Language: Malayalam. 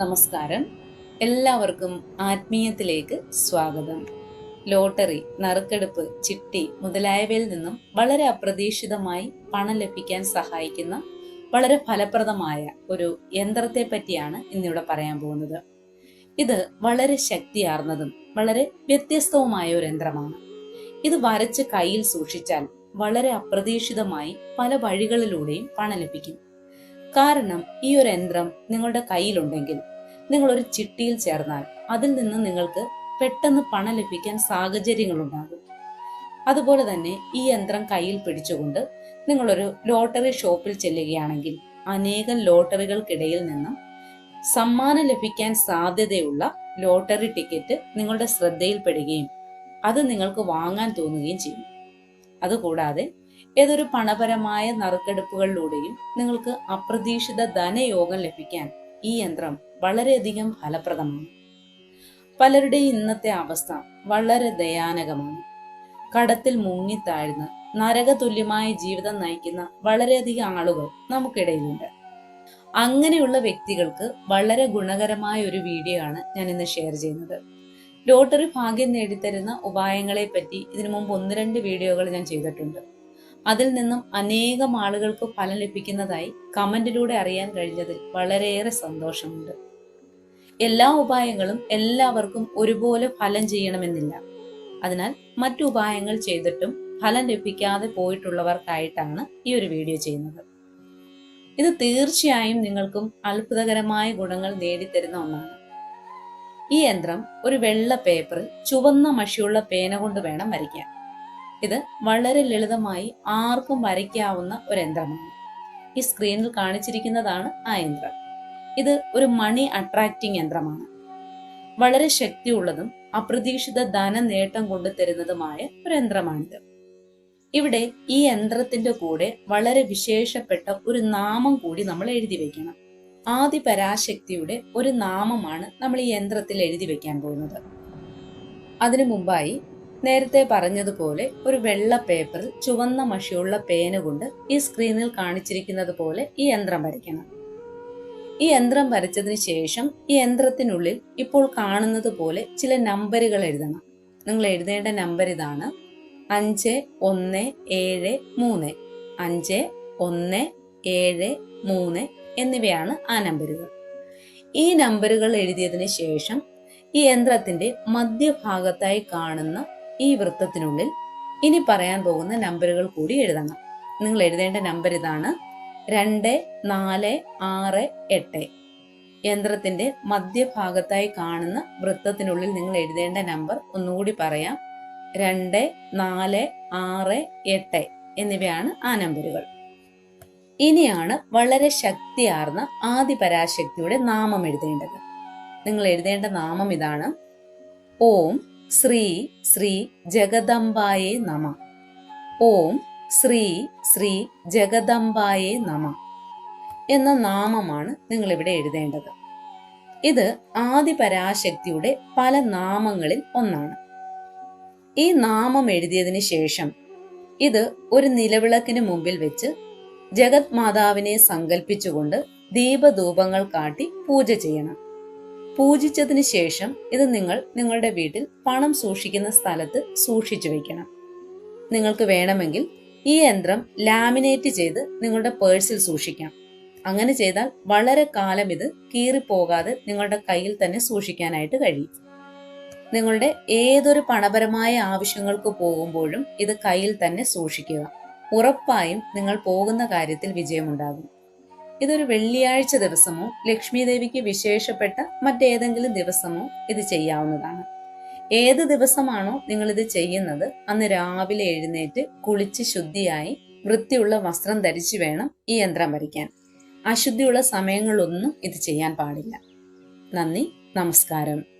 നമസ്കാരം. എല്ലാവർക്കും ആത്മീയത്തിലേക്ക് സ്വാഗതം. ലോട്ടറി നറുക്കെടുപ്പ് ചിട്ടി മുതലായവയിൽ നിന്നും വളരെ അപ്രതീക്ഷിതമായി പണം ലഭിക്കാൻ സഹായിക്കുന്ന വളരെ ഫലപ്രദമായ ഒരു യന്ത്രത്തെ പറ്റിയാണ് ഇന്നിവിടെ പറയാൻ പോകുന്നത്. ഇത് വളരെ ശക്തിയാർന്നതും വളരെ വ്യത്യസ്തവുമായ ഒരു യന്ത്രമാണ്. ഇത് വരച്ച് കയ്യിൽ സൂക്ഷിച്ചാൽ വളരെ അപ്രതീക്ഷിതമായി പല വഴികളിലൂടെയും പണം ലഭിക്കും. കാരണം ഈ ഒരു യന്ത്രം നിങ്ങളുടെ കയ്യിലുണ്ടെങ്കിൽ നിങ്ങൾ ഒരു ചിട്ടിയിൽ ചേർന്നാൽ അതിൽ നിന്ന് നിങ്ങൾക്ക് പെട്ടെന്ന് പണം ലഭിക്കാൻ സാഹചര്യങ്ങളുണ്ടാകും. അതുപോലെ തന്നെ ഈ യന്ത്രം കയ്യിൽ പിടിച്ചുകൊണ്ട് നിങ്ങളൊരു ലോട്ടറി ഷോപ്പിൽ ചെല്ലുകയാണെങ്കിൽ അനേകം ലോട്ടറികൾക്കിടയിൽ നിന്നും സമ്മാനം ലഭിക്കാൻ സാധ്യതയുള്ള ലോട്ടറി ടിക്കറ്റ് നിങ്ങളുടെ ശ്രദ്ധയിൽപ്പെടുകയും അത് നിങ്ങൾക്ക് വാങ്ങാൻ തോന്നുകയും ചെയ്യും. അതുകൂടാതെ ഏതൊരു പണപരമായ നറുക്കെടുപ്പുകളിലൂടെയും നിങ്ങൾക്ക് അപ്രതീക്ഷിത ധനയോഗം ലഭിക്കാൻ ഈ യന്ത്രം വളരെയധികം ഫലപ്രദമാണ്. പലരുടെയും ഇന്നത്തെ അവസ്ഥ വളരെ ദയാനകമാണ്. കടത്തിൽ മുങ്ങിത്താഴ്ന്ന് നരകതുല്യമായ ജീവിതം നയിക്കുന്ന വളരെയധികം ആളുകൾ നമുക്കിടയിലുണ്ട്. അങ്ങനെയുള്ള വ്യക്തികൾക്ക് വളരെ ഗുണകരമായ ഒരു വീഡിയോ ആണ് ഞാൻ ഇന്ന് ഷെയർ ചെയ്യുന്നത്. ലോട്ടറി ഭാഗ്യം നേടിത്തരുന്ന ഉപായങ്ങളെ പറ്റി ഇതിനു മുമ്പ് ഒന്ന് രണ്ട് വീഡിയോകൾ ഞാൻ ചെയ്തിട്ടുണ്ട്. അതിൽ നിന്നും അനേകം ആളുകൾക്ക് ഫലം ലഭിക്കുന്നതായി കമന്റിലൂടെ അറിയാൻ കഴിഞ്ഞതിൽ വളരെയേറെ സന്തോഷമുണ്ട്. എല്ലാ ഉപായങ്ങളും എല്ലാവർക്കും ഒരുപോലെ ഫലം ചെയ്യണമെന്നില്ല. അതിനാൽ മറ്റു ഉപായങ്ങൾ ചെയ്തിട്ടും ഫലം ലഭിക്കാതെ പോയിട്ടുള്ളവർക്കായിട്ടാണ് ഈ ഒരു വീഡിയോ ചെയ്യുന്നത്. ഇത് തീർച്ചയായും നിങ്ങൾക്കും അത്ഭുതകരമായ ഗുണങ്ങൾ നേടിത്തരുന്ന ഒന്നാണ്. ഈ യന്ത്രം ഒരു വെള്ള പേപ്പറിൽ ചുവന്ന മഷിയുള്ള പേന കൊണ്ട് വേണം വരയ്ക്കാൻ. ഇത് വളരെ ലളിതമായി ആർക്കും വരയ്ക്കാവുന്ന ഒരു യന്ത്രമാണ്. ഈ സ്ക്രീനിൽ കാണിച്ചിരിക്കുന്നതാണ് ആ യന്ത്രം. ഇത് ഒരു മണി അട്രാക്റ്റിംഗ് യന്ത്രമാണ്. വളരെ ശക്തിയുള്ളതും അപ്രതീക്ഷിത ധന നേട്ടം കൊണ്ടു തരുന്നതുമായ ഒരു യന്ത്രമാണിത്. ഇവിടെ ഈ യന്ത്രത്തിന്റെ കൂടെ വളരെ വിശേഷപ്പെട്ട ഒരു നാമം കൂടി നമ്മൾ എഴുതി വെക്കണം. ആദി പരാശക്തിയുടെ ഒരു നാമമാണ് നമ്മൾ ഈ യന്ത്രത്തിൽ എഴുതി വെക്കാൻ പോകുന്നത്. അതിനു മുമ്പായി നേരത്തെ പറഞ്ഞതുപോലെ ഒരു വെള്ള പേപ്പറിൽ ചുവന്ന മഷിയുള്ള പേന കൊണ്ട് ഈ സ്ക്രീനിൽ കാണിച്ചിരിക്കുന്നത് പോലെ ഈ യന്ത്രം വരയ്ക്കണം. ഈ യന്ത്രം വരച്ചതിന് ശേഷം ഈ യന്ത്രത്തിനുള്ളിൽ ഇപ്പോൾ കാണുന്നത് പോലെ ചില നമ്പറുകൾ എഴുതണം. നിങ്ങൾ എഴുതേണ്ട നമ്പർ ഇതാണ് അഞ്ച് ഒന്ന് ഏഴ് മൂന്ന്. അഞ്ച് ഒന്ന് ഏഴ് മൂന്ന് എന്നിവയാണ് ആ നമ്പറുകൾ. ഈ നമ്പറുകൾ എഴുതിയതിന് ശേഷം ഈ യന്ത്രത്തിന്റെ മധ്യഭാഗത്തായി കാണുന്ന ഈ വൃത്തത്തിനുള്ളിൽ ഇനി പറയാൻ പോകുന്ന നമ്പറുകൾ കൂടി എഴുതണം. നിങ്ങൾ എഴുതേണ്ട നമ്പർ ഇതാണ് രണ്ട് നാല് ആറ് എട്ട്. യന്ത്രത്തിന്റെ മധ്യഭാഗത്തായി കാണുന്ന വൃത്തത്തിനുള്ളിൽ നിങ്ങൾ എഴുതേണ്ട നമ്പർ ഒന്നുകൂടി പറയാം. രണ്ട് നാല് ആറ് എട്ട് എന്നിവയാണ് ആ നമ്പറുകൾ. ഇനിയാണ് വളരെ ശക്തിയാർന്ന ആദി പരാശക്തിയുടെ നാമം എഴുതേണ്ടത്. നിങ്ങൾ എഴുതേണ്ട നാമം ഇതാണ്. ഓം ശ്രീ ശ്രീ ജഗദംബായേ നമ. ഓം ശ്രീ ശ്രീ ജഗദംബായേ നമ എന്ന നാമമാണ് നിങ്ങൾ ഇവിടെ എഴുതേണ്ടത്. ഇത് ആദിപരാശക്തിയുടെ പല നാമങ്ങളിൽ ഒന്നാണ്. ഈ നാമം എഴുതിയതിന് ശേഷം ഇത് ഒരു നിലവിളക്കിന് മുമ്പിൽ വെച്ച് ജഗത് മാതാവിനെ സങ്കല്പിച്ചുകൊണ്ട് ദീപധൂപങ്ങൾ കാട്ടി പൂജ ചെയ്യണം. പൂജിച്ചതിന് ശേഷം ഇത് നിങ്ങൾ നിങ്ങളുടെ വീട്ടിൽ പണം സൂക്ഷിക്കുന്ന സ്ഥലത്ത് സൂക്ഷിച്ചു വയ്ക്കണം നിങ്ങൾക്ക് വേണമെങ്കിൽ ഈ യന്ത്രം ലാമിനേറ്റ് ചെയ്ത് നിങ്ങളുടെ പേഴ്സിൽ സൂക്ഷിക്കാം. അങ്ങനെ ചെയ്താൽ വളരെ കാലം ഇത് കീറിപ്പോകാതെ നിങ്ങളുടെ കയ്യിൽ തന്നെ സൂക്ഷിക്കാനായിട്ട് കഴിയും. നിങ്ങളുടെ ഏതൊരു പണപരമായ ആവശ്യങ്ങൾക്ക് പോകുമ്പോഴും ഇത് കയ്യിൽ തന്നെ സൂക്ഷിക്കുക. ഉറപ്പായും നിങ്ങൾ പോകുന്ന കാര്യത്തിൽ വിജയമുണ്ടാകും. ഇതൊരു വെള്ളിയാഴ്ച ദിവസമോ ലക്ഷ്മി ദേവിക്ക് വിശേഷപ്പെട്ട മറ്റേതെങ്കിലും ദിവസമോ ഇത് ചെയ്യാവുന്നതാണ്. ഏത് ദിവസമാണോ നിങ്ങൾ ഇത് ചെയ്യുന്നത് അന്ന് രാവിലെ എഴുന്നേറ്റ് കുളിച്ച് ശുദ്ധിയായി വൃത്തിയുള്ള വസ്ത്രം ധരിച്ചു വേണം ഈ യന്ത്രം വരയ്ക്കാൻ. അശുദ്ധിയുള്ള സമയങ്ങളൊന്നും ഇത് ചെയ്യാൻ പാടില്ല. നന്ദി നമസ്കാരം.